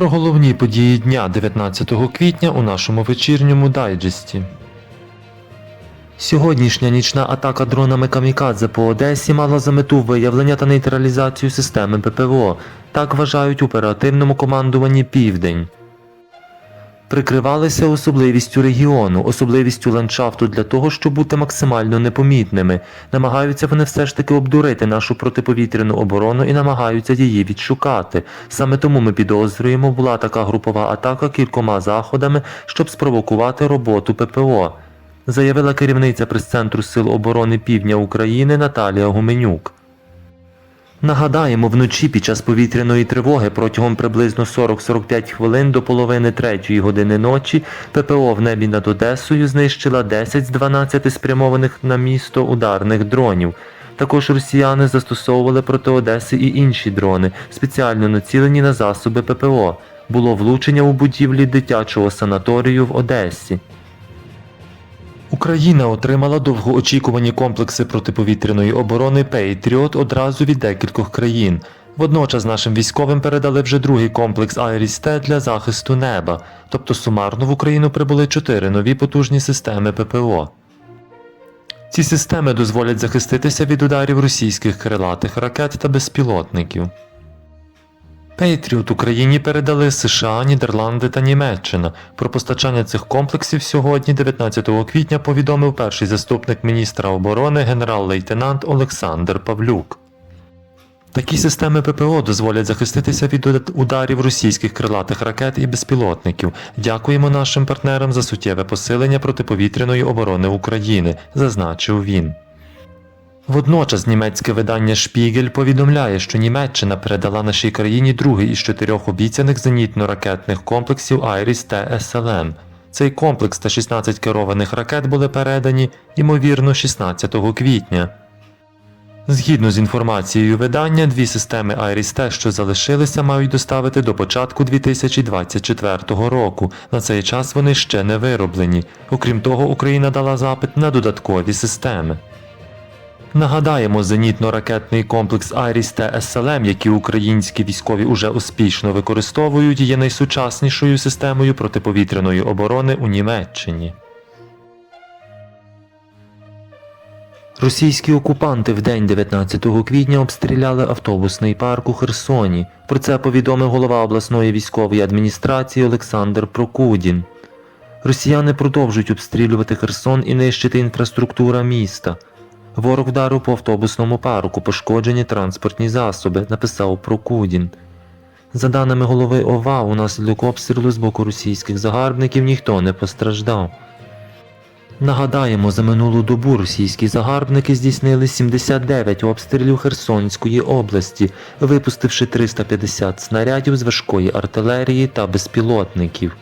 Про головні події дня 19 квітня у нашому вечірньому дайджесті. Сьогоднішня нічна атака дронами Камікадзе по Одесі мала за мету виявлення та нейтралізацію системи ППО, так вважають у оперативному командуванні Південь. Прикривалися особливістю регіону, особливістю ландшафту для того, щоб бути максимально непомітними. Намагаються вони все ж таки обдурити нашу протиповітряну оборону і намагаються її відшукати. Саме тому ми підозрюємо, була така групова атака кількома заходами, щоб спровокувати роботу ППО, заявила керівниця прес-центру Сил оборони Півдня України Наталія Гуменюк. Нагадаємо, вночі під час повітряної тривоги протягом приблизно 40-45 хвилин до половини третьої години ночі ППО в небі над Одесою знищила 10 з 12 спрямованих на місто ударних дронів. Також росіяни застосовували проти Одеси і інші дрони, спеціально націлені на засоби ППО. Було влучення у будівлі дитячого санаторію в Одесі. Україна отримала довгоочікувані комплекси протиповітряної оборони Patriot одразу від декількох країн. Водночас нашим військовим передали вже другий комплекс Айріс-Т для захисту неба, тобто сумарно в Україну прибули чотири нові потужні системи ППО. Ці системи дозволять захиститися від ударів російських крилатих ракет та безпілотників. Пейтріот Україні передали США, Нідерланди та Німеччина. Про постачання цих комплексів сьогодні, 19 квітня, повідомив перший заступник міністра оборони генерал-лейтенант Олександр Павлюк. Такі системи ППО дозволять захиститися від ударів російських крилатих ракет і безпілотників. Дякуємо нашим партнерам за суттєве посилення протиповітряної оборони України, зазначив він. Водночас німецьке видання Шпігель повідомляє, що Німеччина передала нашій країні другий із чотирьох обіцяних зенітно-ракетних комплексів Айріс та СЛМ. Цей комплекс та 16 керованих ракет були передані, ймовірно, 16 квітня. Згідно з інформацією видання, дві системи Айріс-Т, що залишилися, мають доставити до початку 2024 року. На цей час вони ще не вироблені. Окрім того, Україна дала запит на додаткові системи. Нагадаємо, зенітно-ракетний комплекс Айріс та СЛМ, які українські військові уже успішно використовують, є найсучаснішою системою протиповітряної оборони у Німеччині. Російські окупанти в день 19 квітня обстріляли автобусний парк у Херсоні. Про це повідомив голова обласної військової адміністрації Олександр Прокудін. Росіяни продовжують обстрілювати Херсон і нищити інфраструктура міста. Ворог вдарив по автобусному парку, пошкоджені транспортні засоби, написав Прокудін. За даними голови ОВА, унаслідок обстрілу з боку російських загарбників ніхто не постраждав. Нагадаємо, за минулу добу російські загарбники здійснили 79 обстрілів Херсонської області, випустивши 350 снарядів з важкої артилерії та безпілотників.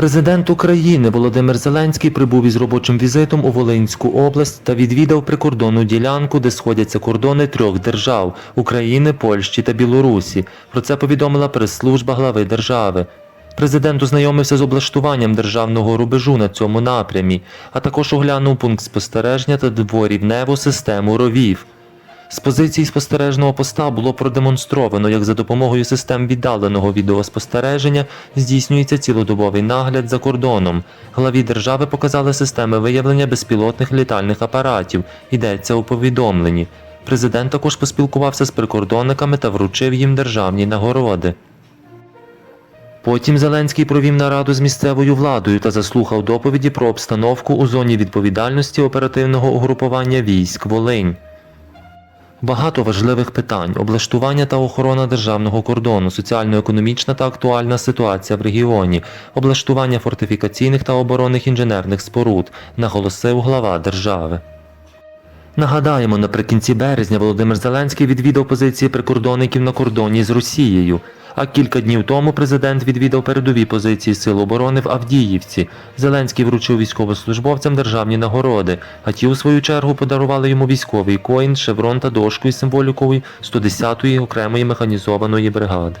Президент України Володимир Зеленський прибув із робочим візитом у Волинську область та відвідав прикордонну ділянку, де сходяться кордони трьох держав України, Польщі та Білорусі. Про це повідомила прес-служба глави держави. Президент ознайомився з облаштуванням державного рубежу на цьому напрямі, а також оглянув пункт спостереження та дворівневу систему ровів. З позиції спостережного поста було продемонстровано, як за допомогою систем віддаленого відеоспостереження здійснюється цілодобовий нагляд за кордоном. Главі держави показали системи виявлення безпілотних літальних апаратів, йдеться у повідомленні. Президент також поспілкувався з прикордонниками та вручив їм державні нагороди. Потім Зеленський провів нараду з місцевою владою та заслухав доповіді про обстановку у зоні відповідальності оперативного угрупування військ Волинь. Багато важливих питань: облаштування та охорона державного кордону, соціально-економічна та актуальна ситуація в регіоні, облаштування фортифікаційних та оборонних інженерних споруд, наголосив глава держави. Нагадаємо, наприкінці березня Володимир Зеленський відвідав позиції прикордонників на кордоні з Росією. А кілька днів тому президент відвідав передові позиції Сил оборони в Авдіївці. Зеленський вручив військовослужбовцям державні нагороди, а ті, у свою чергу, подарували йому військовий коін, шеврон та дошку із символікою 110-ї окремої механізованої бригади.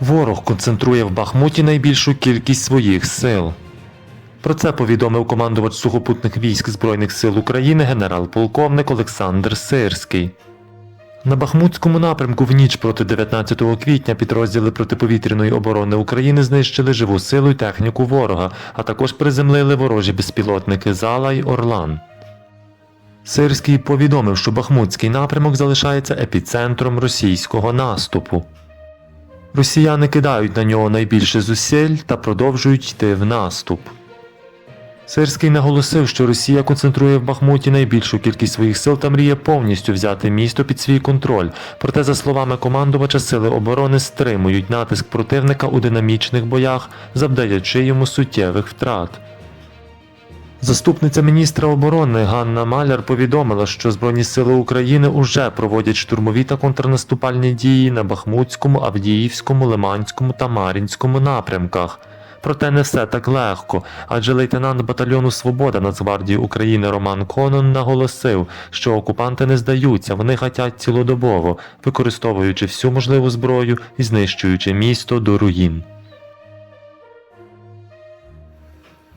Ворог концентрує в Бахмуті найбільшу кількість своїх сил. Про це повідомив командувач сухопутних військ Збройних сил України генерал-полковник Олександр Сирський. На Бахмутському напрямку в ніч проти 19 квітня підрозділи протиповітряної оборони України знищили живу силу й техніку ворога, а також приземлили ворожі безпілотники Зала й Орлан. Сирський повідомив, що Бахмутський напрямок залишається епіцентром російського наступу. Росіяни кидають на нього найбільше зусиль та продовжують йти в наступ. Сирський наголосив, що Росія концентрує в Бахмуті найбільшу кількість своїх сил та мріє повністю взяти місто під свій контроль. Проте, за словами командувача, сили оборони стримують натиск противника у динамічних боях, завдаючи йому суттєвих втрат. Заступниця міністра оборони Ганна Маляр повідомила, що Збройні сили України уже проводять штурмові та контрнаступальні дії на Бахмутському, Авдіївському, Лиманському та Мар'їнському напрямках. Проте не все так легко, адже лейтенант батальйону Свобода Нацгвардії України Роман Конон наголосив, що окупанти не здаються, вони гатять цілодобово, використовуючи всю можливу зброю і знищуючи місто до руїн.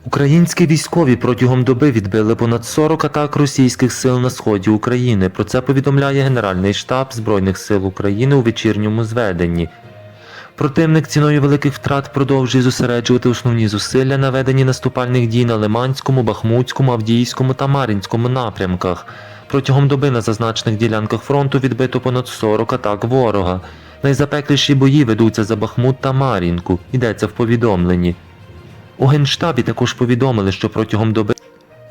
Українські військові протягом доби відбили понад 40 атак російських сил на сході України. Про це повідомляє Генеральний штаб Збройних сил України у вечірньому зведенні. Противник ціною великих втрат продовжує зосереджувати основні зусилля на веденні наступальних дій на Лиманському, Бахмутському, Авдіївському та Мар'їнському напрямках. Протягом доби на зазначених ділянках фронту відбито понад 40 атак ворога. Найзапекліші бої ведуться за Бахмут та Мар'їнку, йдеться в повідомленні. У Генштабі також повідомили, що протягом доби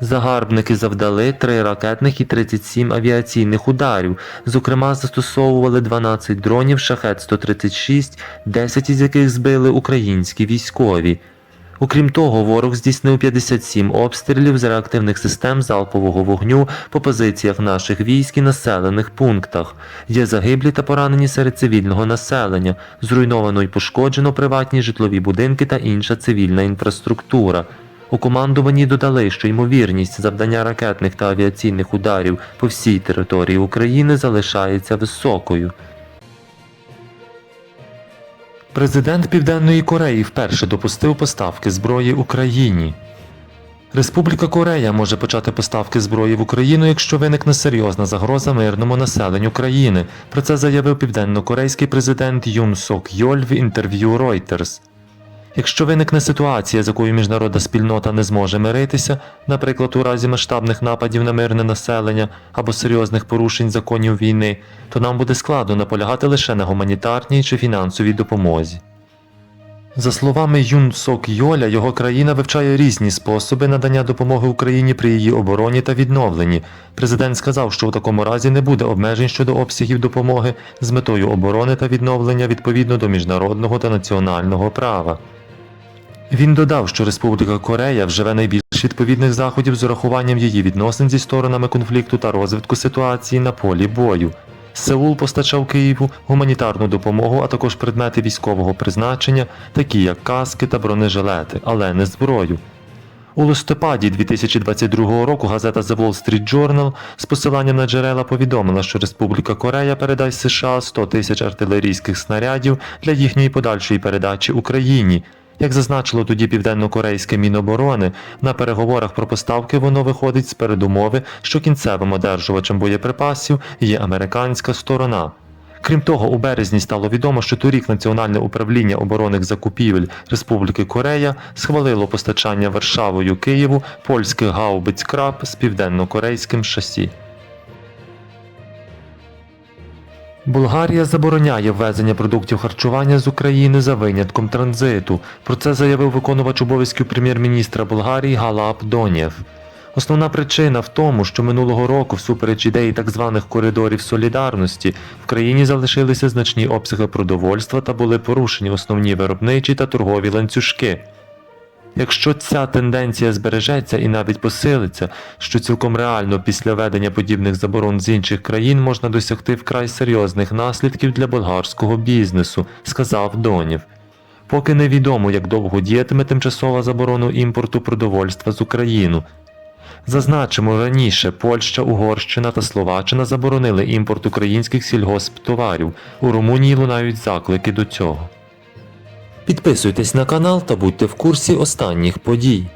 загарбники завдали 3 ракетних і 37 авіаційних ударів. Зокрема, застосовували 12 дронів Шахет-136, 10 із яких збили українські військові. Окрім того, ворог здійснив 57 обстрілів з реактивних систем залпового вогню по позиціях наших військ і населених пунктах. Є загиблі та поранені серед цивільного населення, зруйновано і пошкоджено приватні житлові будинки та інша цивільна інфраструктура. У командуванні додали, що ймовірність завдання ракетних та авіаційних ударів по всій території України залишається високою. Президент Південної Кореї вперше допустив поставки зброї Україні. Республіка Корея може почати поставки зброї в Україну, якщо виникне серйозна загроза мирному населенню країни. Про це заявив південно-корейський президент Юн Сок Йоль в інтерв'ю Reuters. Якщо виникне ситуація, з якою міжнародна спільнота не зможе миритися, наприклад, у разі масштабних нападів на мирне населення або серйозних порушень законів війни, то нам буде складно наполягати лише на гуманітарній чи фінансовій допомозі. За словами Юн Сок Йоля, його країна вивчає різні способи надання допомоги Україні при її обороні та відновленні. Президент сказав, що у такому разі не буде обмежень щодо обсягів допомоги з метою оборони та відновлення відповідно до міжнародного та національного права. Він додав, що Республіка Корея вживе найбільш відповідних заходів з урахуванням її відносин зі сторонами конфлікту та розвитку ситуації на полі бою. Сеул постачав Києву гуманітарну допомогу, а також предмети військового призначення, такі як каски та бронежилети, але не зброю. У листопаді 2022 року газета The Wall Street Journal з посиланням на джерела повідомила, що Республіка Корея передасть США 100 тисяч артилерійських снарядів для їхньої подальшої передачі Україні. Як зазначило тоді південно-корейське Міноборони, на переговорах про поставки воно виходить з передумови, що кінцевим одержувачем боєприпасів є американська сторона. Крім того, у березні стало відомо, що торік Національне управління оборонних закупівель Республіки Корея схвалило постачання Варшавою Києву польських гаубиць краб з південно-корейським шасі. Болгарія забороняє ввезення продуктів харчування з України за винятком транзиту. Про це заявив виконувач обов'язків прем'єр-міністра Болгарії Галап Донєв. Основна причина в тому, що минулого року, всупереч ідеї так званих коридорів солідарності, в країні залишилися значні обсяги продовольства та були порушені основні виробничі та торгові ланцюжки. Якщо ця тенденція збережеться і навіть посилиться, що цілком реально після введення подібних заборон з інших країн можна досягти вкрай серйозних наслідків для болгарського бізнесу, сказав Донів. Поки невідомо, як довго діятиме тимчасова заборона імпорту продовольства з України. Зазначимо, раніше Польща, Угорщина та Словаччина заборонили імпорт українських сільгосптоварів. У Румунії лунають заклики до цього. Підписуйтесь на канал та будьте в курсі останніх подій.